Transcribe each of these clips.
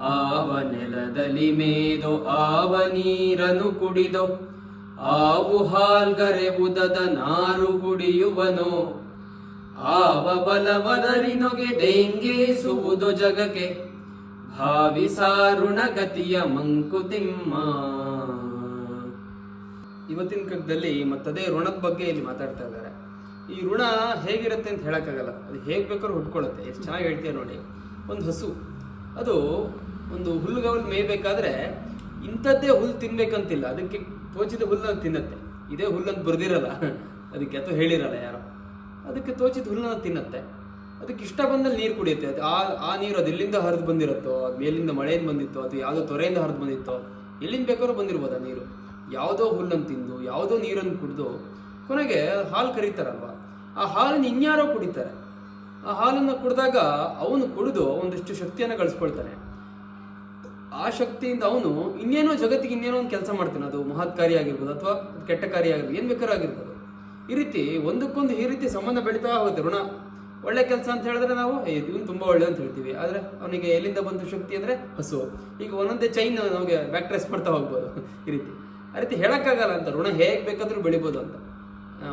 ಆವ ನೆಲದಲ್ಲಿ ಮೇದೋ ಆವ ನೀರನು ಕುಡಿದೋ, ಆವು ಹಾಲ್ಗರೆವುದದ ನಾರು ಕುಡಿಯುವನು. ಆವ ಬಲವದರಿನೊಗೆ ಡೆಂಗೇಸುವುದು ಜಗಕ್ಕೆ ಭಾವಿಸಾರುಣ ಗತಿಯ ಮಂಕುತಿಮ್ಮ ಇವತ್ತಿನ ಕಗ್ಗದಲ್ಲಿ ಮತ್ತದೇ ಋಣದ ಬಗ್ಗೆ ಇಲ್ಲಿ ಮಾತಾಡ್ತಾ ಇದ್ದಾರೆ. ಈ ಋಣ ಹೇಗಿರುತ್ತೆ ಅಂತ ಹೇಳೋಕ್ಕಾಗಲ್ಲ. ಅದು ಹೇಗೆ ಬೇಕಾದ್ರೂ ಹುಟ್ಕೊಳ್ಳುತ್ತೆ ಎಷ್ಟು ಚೆನ್ನಾಗಿ ಹೇಳ್ತೀಯ ನೋಡಿ. ಒಂದು ಹಸು. ಅದು ಒಂದು ಹುಲ್ಲುಗಾವಲು ಮೇಯ್ಬೇಕಾದ್ರೆ ಇಂಥದ್ದೇ ಹುಲ್ಲು ತಿನ್ಬೇಕಂತಿಲ್ಲ. ಅದಕ್ಕೆ ತೋಚಿದ ಹುಲ್ಲನ್ನು ತಿನ್ನತ್ತೆ. ಇದೇ ಹುಲ್ಲಂತ ಬರ್ದಿರಲ್ಲ. ಅದಕ್ಕೆ ಅಥವಾ ಹೇಳಿರಲ್ಲ ಯಾರು. ಅದಕ್ಕೆ ತೋಚಿದ ಹುಲ್ಲನ್ನು ತಿನ್ನತ್ತೆ. ಅದಕ್ಕೆ ಇಷ್ಟ ಬಂದಲ್ಲಿ ನೀರು ಕುಡಿಯುತ್ತೆ. ಅದು ಆ ಆ ನೀರು ಅದು ಎಲ್ಲಿಂದ ಹರಿದು ಬಂದಿರುತ್ತೋ, ಅದು ಮೇಲಿಂದ ಮಳೆಯಿಂದ ಬಂದಿತ್ತೋ ಅದು ಯಾವುದೋ ತೊರೆಯಿಂದ ಹರಿದು ಬಂದಿತ್ತೋ, ಎಲ್ಲಿಂದ ಬೇಕಾದ್ರೂ ಬಂದಿರ್ಬೋದು ಆ ನೀರು? ಯಾವುದೋ ಹುಲ್ಲನ್ನು ತಿಂದು, ಯಾವುದೋ ನೀರನ್ನು ಕುಡಿದು, ಕೊನೆಗೆ ಹಾಲು ಕರೀತಾರಲ್ವ? ಆ ಹಾಲನ್ನು ಇನ್ಯಾರೋ ಕುಡಿತಾರೆ. ಆ ಹಾಲನ್ನು ಕುಡಿದಾಗ ಅವನು ಕುಡಿದು ಒಂದಿಷ್ಟು ಶಕ್ತಿಯನ್ನು ಗಳಿಸ್ಕೊಳ್ತಾನೆ. ಆ ಶಕ್ತಿಯಿಂದ ಅವನು ಇನ್ನೇನೋ ಜಗತ್ತಿಗೆ ಇನ್ನೇನೋ ಒಂದು ಕೆಲಸ ಮಾಡ್ತಾನೆ. ಅದು ಮಹತ್ ಕಾರ್ಯ ಆಗಿರ್ಬೋದು ಅಥವಾ ಕೆಟ್ಟ ಕಾರ್ಯ ಆಗಿರ್ಬೋದು ಏನು ಬೇಕಾದ್ರೂ ಆಗಿರ್ಬೋದು. ಈ ರೀತಿ ಒಂದಕ್ಕೊಂದು ಈ ರೀತಿ ಸಂಬಂಧ ಬೆಳೀತಾ ಹೋಗುತ್ತೆ ಋಣ. ಒಳ್ಳೆ ಕೆಲಸ ಅಂತ ಹೇಳಿದ್ರೆ ನಾವು ಇವನು ತುಂಬಾ ಒಳ್ಳೆ ಅಂತ ಹೇಳ್ತೀವಿ. ಆದರೆ ಅವನಿಗೆ ಎಲ್ಲಿಂದ ಬಂದ ಶಕ್ತಿ ಅಂದ್ರೆ ಹಸು. ಈಗ ಒಂದೊಂದೇ ಚೈನ್ ನಮಗೆ ಬ್ಯಾಕ್ಟ್ರೆಸ್ ಮಾಡ್ತಾ ಹೋಗ್ಬೋದು. ಈ ರೀತಿ. ಆ ರೀತಿ ಹೇಳೋಕ್ಕಾಗಲ್ಲ ಅಂತ. ಋಣ ಹೇಗೆ ಬೇಕಾದರೂ ಬೆಳಿಬೋದು ಅಂತ.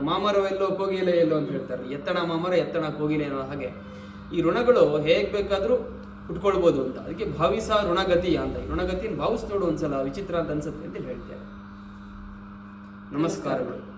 ಮಾಮರ ಎಲ್ಲೋ ಕೋಗಿಲೆ ಎಲ್ಲೋ ಅಂತ ಹೇಳ್ತಾರೆ. ಎತ್ತಣ ಮಾಮರ, ಎತ್ತಣ ಕೋಗಿಲೆ ಅನ್ನೋ ಹಾಗೆ. ಈ ಋಣಗಳು ಹೇಗೆ ಬೇಕಾದ್ರೂ ಹುಟ್ಕೊಳ್ಬೋದು ಅಂತ. ಅದಕ್ಕೆ ಭಾವಿಸ ಋಣಗತಿ ಅಂತ. ಋಣಗತಿಯನ್ನು ಭಾವಿಸ್ ನೋಡು ಒಂದ್ಸಲ, ವಿಚಿತ್ರ ಅಂತ ಅನ್ಸುತ್ತೆ ಅಂತ ಹೇಳ್ತಾರೆ ನಮಸ್ಕಾರಗಳು.